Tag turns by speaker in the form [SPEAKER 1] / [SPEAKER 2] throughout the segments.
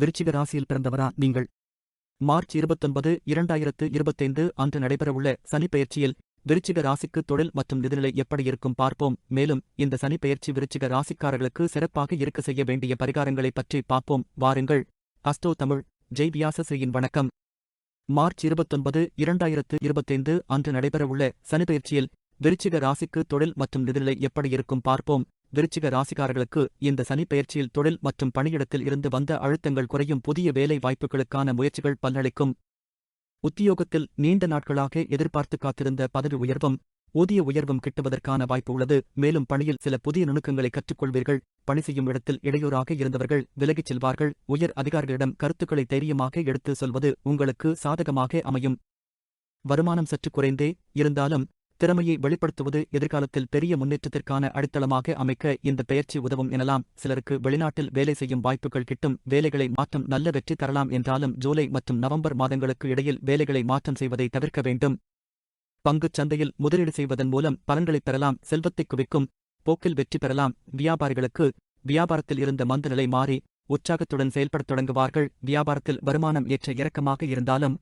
[SPEAKER 1] விருச்சிக ராசியில் பிறந்தவரா நீங்கள்? மார்ச் இருபத்தொன்பது இரண்டாயிரத்து இருபத்தைந்து அன்று நடைபெறவுள்ள சனிப்பெயர்ச்சியில் விருச்சிக ராசிக்கு தொழில் மற்றும் நிதிநிலை எப்படி இருக்கும் பார்ப்போம். மேலும் இந்த சனிப்பெயர்ச்சி விருச்சிக ராசிக்காரர்களுக்கு சிறப்பாக இருக்க செய்ய வேண்டிய பரிகாரங்களை பற்றி பார்ப்போம். வாருங்கள். அஸ்டோ தமிழ் ஜெய் வியாசஸ்ரீயின் வணக்கம். மார்ச் இருபத்தொன்பது இரண்டாயிரத்து இருபத்தைந்து அன்று நடைபெறவுள்ள சனிப்பெயர்ச்சியில் விருச்சிக ராசிக்கு தொழில் மற்றும் நிதிநிலை எப்படி இருக்கும் பார்ப்போம். விருச்சிக ராசிக்காரர்களுக்கு இந்த சனிப்பெயர்ச்சியில் தொழில் மற்றும் பணியிடத்தில் இருந்து வந்த அழுத்தங்கள் குறையும் புதிய வேலை வாய்ப்புகளுக்கான முயற்சிகள் பலனளிக்கும். உத்தியோகத்தில் நீண்ட நாட்களாக எதிர்பார்த்து காத்திருந்த பதவி உயர்வும் ஊதிய உயர்வும் கிட்டுவதற்கான வாய்ப்பு உள்ளது. மேலும் பணியில் சில புதிய நுணுக்கங்களை கற்றுக்கொள்வீர்கள். பணி செய்யும் இடத்தில் இடையூறாக இருந்தவர்கள் விலகிச் செல்வார்கள். உயர் அதிகாரிகளிடம் கருத்துக்களை தைரியமாக எடுத்து சொல்வது உங்களுக்கு சாதகமாக அமையும். வருமானம் சற்று குறைந்தே இருந்தாலும் திறமையை வெளிப்படுத்துவது எதிர்காலத்தில் பெரிய முன்னேற்றத்திற்கான அடித்தளமாக அமைக்க இந்த பெயர்ச்சி உதவும் எனலாம். சிலருக்கு வெளிநாட்டில் வேலை செய்யும் வாய்ப்புகள் கிட்டும் வேலைகளை மாற்றம் நல்ல வெற்றி தரலாம் என்றாலும் ஜூலை மற்றும் நவம்பர் மாதங்களுக்கு இடையில் வேலைகளை மாற்றம் செய்வதை தவிர்க்க வேண்டும். பங்குச் சந்தையில் முதலீடு செய்வதன் மூலம் பலன்களைப் பெறலாம் செல்வத்தை குவிக்கும் போக்கில் வெற்றி பெறலாம். வியாபாரிகளுக்கு வியாபாரத்தில் இருந்த மந்தநிலை மாறி உற்சாகத்துடன் செயல்படத் தொடங்குவார்கள். வியாபாரத்தில் வருமானம் ஏற்ற இறக்கமாக இருந்தாலும்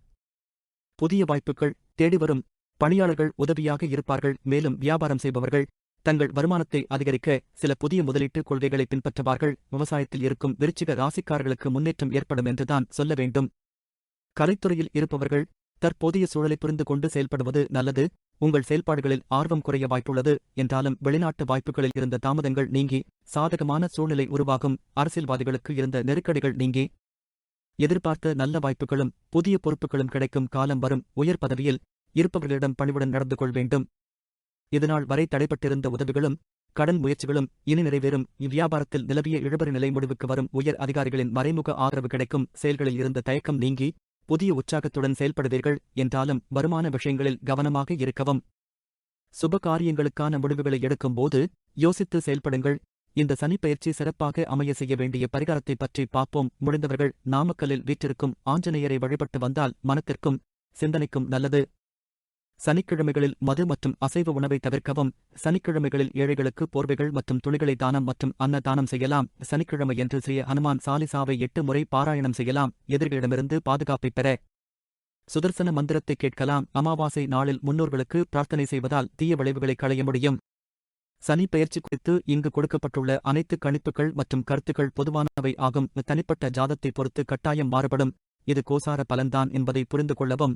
[SPEAKER 1] புதிய வாய்ப்புகள் தேடிவரும். பணியாளர்கள் உதவியாக இருப்பார்கள் மேலும் வியாபாரம் செய்பவர்கள் தங்கள் வருமானத்தை அதிகரிக்க சில புதிய முதலீட்டு கொள்கைகளை பின்பற்றுவார்கள். விவசாயத்தில் இருக்கும் விருச்சிக ராசிக்காரர்களுக்கு முன்னேற்றம் ஏற்படும் என்றுதான் சொல்ல வேண்டும். கலைத்துறையில் இருப்பவர்கள் தற்போதைய சூழலை புரிந்து கொண்டு செயல்படுவது நல்லது. உங்கள் செயல்பாடுகளில் ஆர்வம் குறைய வாய்ப்புள்ளது. என்றாலும் வெளிநாட்டு வாய்ப்புகளில் இருந்த தாமதங்கள் நீங்கி சாதகமான சூழ்நிலை உருவாகும். அரசியல்வாதிகளுக்கு இருந்த நெருக்கடிகள் நீங்கி எதிர்பார்த்த நல்ல வாய்ப்புகளும் புதிய பொறுப்புகளும் கிடைக்கும் காலம் வரும். உயர் பதவியில் இருப்பவர்களிடம் பணிவுடன் நடந்து கொள் வேண்டும். இதனால் வரை தடைப்பட்டிருந்த உதவிகளும் கடன் முயற்சிகளும் இனி நிறைவேறும். இவ்வியாபாரத்தில் நிலவிய இழுபறி நிலை முடிவுக்கு வரும் உயர் அதிகாரிகளின் மறைமுக ஆதரவு கிடைக்கும். செயல்களில் இருந்த தயக்கம் நீங்கி புதிய உற்சாகத்துடன் செயல்படுவீர்கள் என்றாலும் வருமான விஷயங்களில் கவனமாக இருக்கவும். சுப காரியங்களுக்கான முடிவுகளை எடுக்கும்போது யோசித்து செயல்படுங்கள். இந்த சனிப்பெயர்ச்சி சிறப்பாக அமைய செய்ய வேண்டிய பரிகாரத்தை பற்றி பார்ப்போம். முடிந்தவர்கள் நாமக்கல்லில் வீற்றிருக்கும் ஆஞ்சநேயரை வழிபட்டு வந்தால் மனத்திற்கும் சிந்தனைக்கும் நல்லது. சனிக்கிழமைகளில் மது மற்றும் அசைவ உணவை தவிர்க்கவும் சனிக்கிழமைகளில் ஏழைகளுக்கு போர்வைகள் மற்றும் துணிகளை தானம் மற்றும் அன்ன தானம் செய்யலாம் சனிக்கிழமையன்று ஸ்ரீ ஹனுமான் சாலிசாவை எட்டு முறை பாராயணம் செய்யலாம். எதிரிகளிடமிருந்து பாதுகாப்பை பெற சுதர்சன மந்திரத்தை கேட்கலாம். அமாவாசை நாளில் முன்னோர்களுக்கு பிரார்த்தனை செய்வதால் தீய விளைவுகளை களைய முடியும். சனி பெயர்ச்சி குறித்து இங்கு கொடுக்கப்பட்டுள்ள அனைத்து கணிப்புகள் மற்றும் கருத்துக்கள் பொதுவானவை ஆகும். தனிப்பட்ட ஜாதத்தை பொறுத்து கட்டாயம் மாறுபடும். இது கோசார பலன்தான் என்பதை புரிந்து கொள்ளவும்.